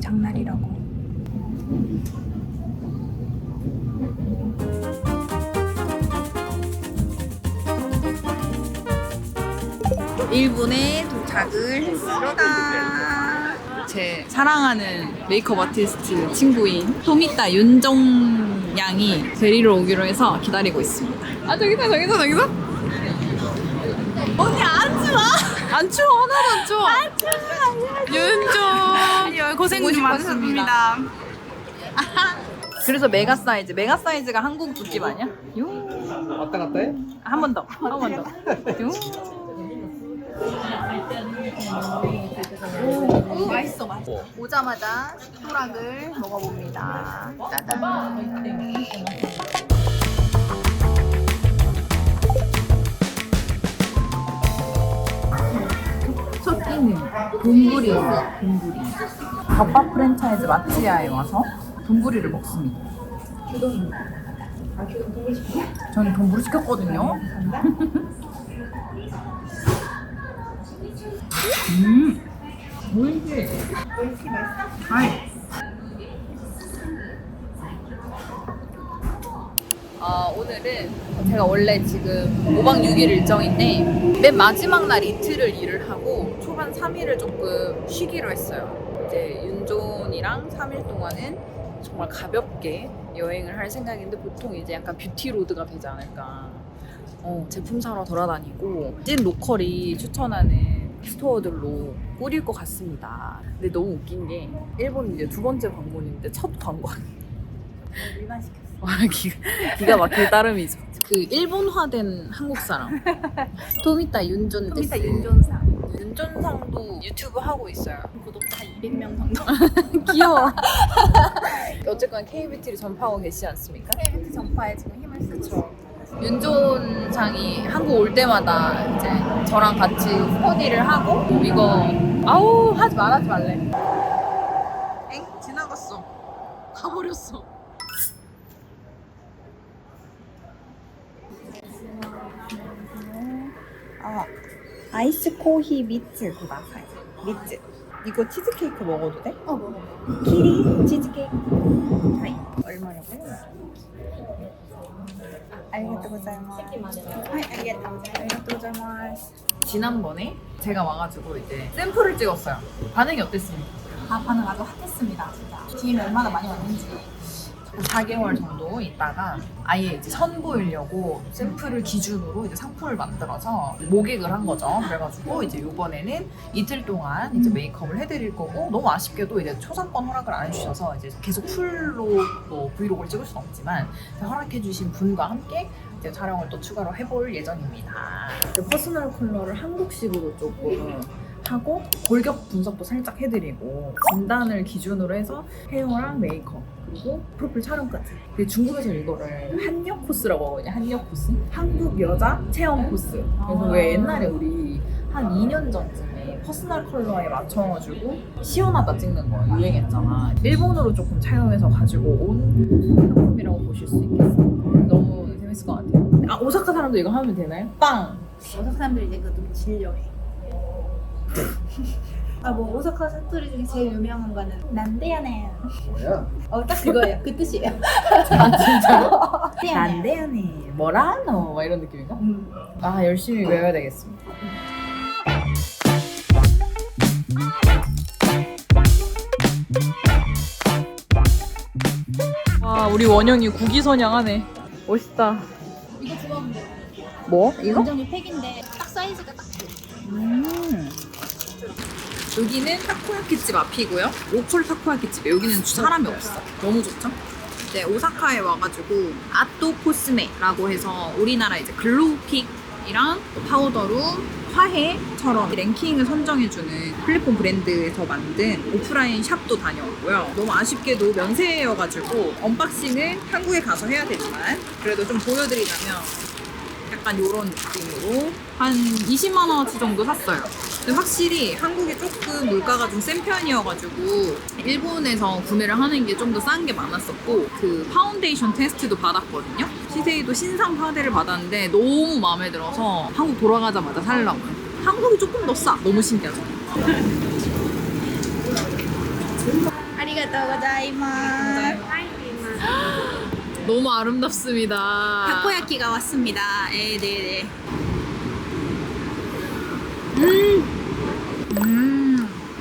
장날이라고. 일본에 도착을 했습니다. 제 사랑하는 메이크업 아티스트 친구인 토미타 윤정 양이 데리러 오기로 해서 기다리고 있습니다. 아 저기다 저기다 저기다. 언니 안 추워? 안 추워 하나도 안 추워. 안 추워. 윤정 고생 많습니다. 그래서 메가 사이즈, 메가 사이즈가 한국 두께 아니야? 요. 왔다 갔다 해? 한 번 더, 한 번 더. 요. 오, 맛있어, 맛있어. 오자마자 식도락을 먹어봅니다. 짜잔. 돈부리예요, 돈부리. 덮밥 프랜차이즈 마치아에 와서 돈부리를 먹습니다. 저는 돈부리 시켰거든요. 음, 오이지. 아이. 어, 오늘은 제가 원래 지금 5박 6일 일정인데 맨 마지막 날 이틀을 일을 하고 초반 3일을 조금 쉬기로 했어요. 이제 윤존이랑 3일 동안은 정말 가볍게 여행을 할 생각인데 보통 이제 약간 뷰티 로드가 되지 않을까. 어, 제품 사러 돌아다니고 찐 로컬이 추천하는 스토어들로 꾸릴 것 같습니다. 근데 너무 웃긴 게 일본 이제 두 번째 방문인데 첫 관광. 일반 시켰어. 와 기가, 기가 막힐 따름이죠. 그 일본화된 한국 사람. 토미타 윤존 토미타. 윤존상. 윤존상도 유튜브 하고 있어요. 구독자 200명 정도. 귀여워. 어쨌건 K뷰티를 전파하고 계시지 않습니까? KBT 전파에 지금 힘을 쓰죠. 윤존상이 한국 올 때마다 이제 저랑 같이 스터디를 하고 이거 아우 하지 말하지 말래. 엥 지나갔어. 가버렸어. 아, 아이스 코히 미츠 구다사이. 미츠. 이거 치즈케이크 먹어도 돼? 어, 먹어. 키리 치즈케이크. 하이. 알겠다. 알겠다 고자이마스. 지난번에 제가 와가지고 이제 샘플을 찍었어요. 반응이 어땠습니까? 아, 반응 아주 핫했습니다, 진짜. DM이 얼마나 많이 왔는지. 4개월 정도 있다가 아예 이제 선보이려고 샘플을 기준으로 이제 상품을 만들어서 모객을 한 거죠. 그래가지고 이제 이번에는 이틀 동안 이제 메이크업을 해드릴 거고 너무 아쉽게도 이제 초상권 허락을 안 해주셔서 이제 계속 풀로 뭐 브이로그를 찍을 수는 없지만 허락해주신 분과 함께 이제 촬영을 또 추가로 해볼 예정입니다. 이제 퍼스널 컬러를 한국식으로 조금 하고 골격 분석도 살짝 해드리고 진단을 기준으로 해서 헤어랑 메이크업 그리고 프로필 촬영까지. 근데 중국에서 이거를 한역 코스라고 하거든요. 한역 코스. 한국 여자 체험 코스. 그래서 왜 옛날에 우리 한 2년 전쯤에 퍼스널 컬러에 맞춰가지고 시원하다 찍는 거 유행했잖아. 일본어로 조금 차용해서 가지고 온 상품이라고 보실 수 있겠어요. 너무 재밌을 것 같아요. 아 오사카 사람도 이거 하면 되나요? 빵. 오사카 사람들이 이제 그거 좀 질려해. 아, 뭐, 오사카 사투리 중에 제일 유명한 거는, 난데야네. 뭐야? 어, 딱 그거예요. 그 뜻이에요. 아 진짜로? 난데야네. 뭐라노? 막 이런 느낌인가? 음. 아 열심히 외워야 되겠습니다. 와 우리 원영이 국기 선양하네. 멋있다. 이거 좋아하면 돼. 뭐? 이거? 완전히 여기는 타코야키집 앞이고요. 로컬 타코야키집에 여기는 사람이 없어. 너무 좋죠? 이제 오사카에 와가지고 아토 코스메라고 해서 우리나라 이제 글로우픽이랑 파우더룸, 화해처럼 랭킹을 선정해주는 플랫폼 브랜드에서 만든 오프라인 샵도 다녀왔고요. 너무 아쉽게도 면세여가지고 언박싱을 한국에 가서 해야 되지만 그래도 좀 보여드리자면 약간 이런 느낌으로 한 20만 원어치 정도 샀어요. 근데 확실히 한국이 조금 물가가 좀 센 편이어가지고 일본에서 구매를 하는 게 좀 더 싼 게 많았었고 그 파운데이션 테스트도 받았거든요. 시세이도 신상 파데를 받았는데 너무 마음에 들어서 한국 돌아가자마자 살려고. 한국이 조금 더 싸. 너무 신기하죠? 고자이마스. 너무 아름답습니다. 타코야키가 왔습니다. 에, 네, 네. 음,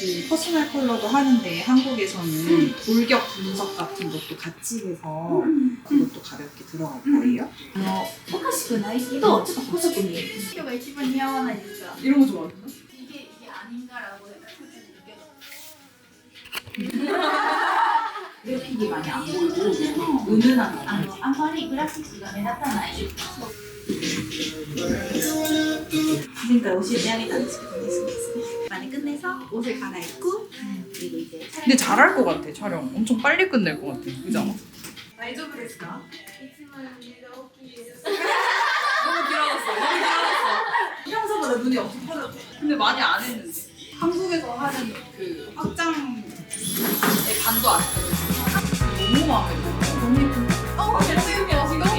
그 퍼스널 컬러도 하는데 한국에서는 골격 분석 같은 것도 같이 해서 그것도 가볍게 들어갈 거예요. あのおかしくないけどちょっと細く見える。今日が一番似合わないですか。 이런 거 좋아하세요? 이게 이게 아닌가라고 핑이 많이 안 보이고 은은한 거. あのあんまりグラフィックが目立たない。 그러니까 옷이 매양이 나는 지금 많이 끝내서 옷을 갈아입고 그리고 이제 촬영. 근데 잘할 것 같아 촬영. 엄청 빨리 끝낼 것 같아. 그지 않아? 알죠 그랬을까? 너무 길어졌어. 너무 길어졌어. 평소보다 눈이 엄청 커졌어. 근데 많이 안 했는데. 한국에서 하는 그 확장의 반도 안 되고 너무 마음에 들어. 너무 예쁘다. 어, 잘생겼어. 지금.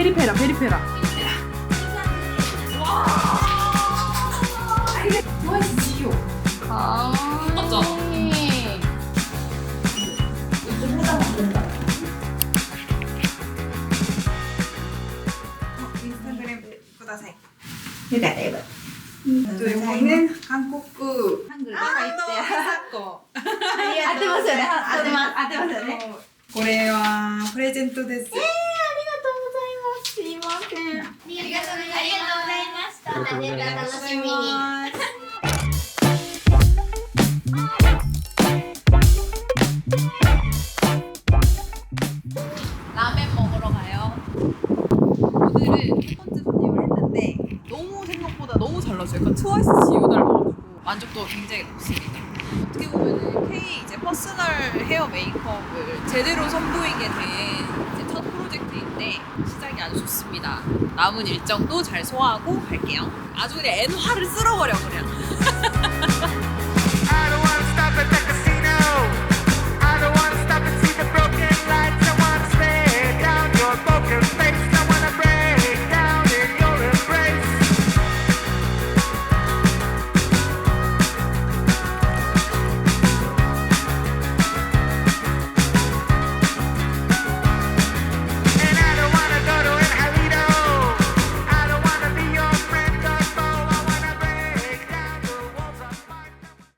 페리페라, 페리페라. 아, 맞죠? 인스타그램 구다사이. 내가 내가 또 이거는 한국구 한글 아, 내가 있대. 거. 合ってますよね。合ってます。合ってますよね。 これはプレゼントです。あり 라멘 먹으러 가요. 오늘은 첫 번째 손님을 했는데 너무 생각보다 너무 잘 나왔어요. 약간 트와이스 지우 닮아가지고 만족도가 굉장히 높습니다. 어떻게 보면은 K 이제 퍼스널 헤어 메이크업을 제대로 선보이게 된 첫 프로젝트 인데 시작이 아주 좋습니다. 남은 일정도 잘 소화하고 갈게요. 아주 그냥 N화를 쓸어버려 그냥.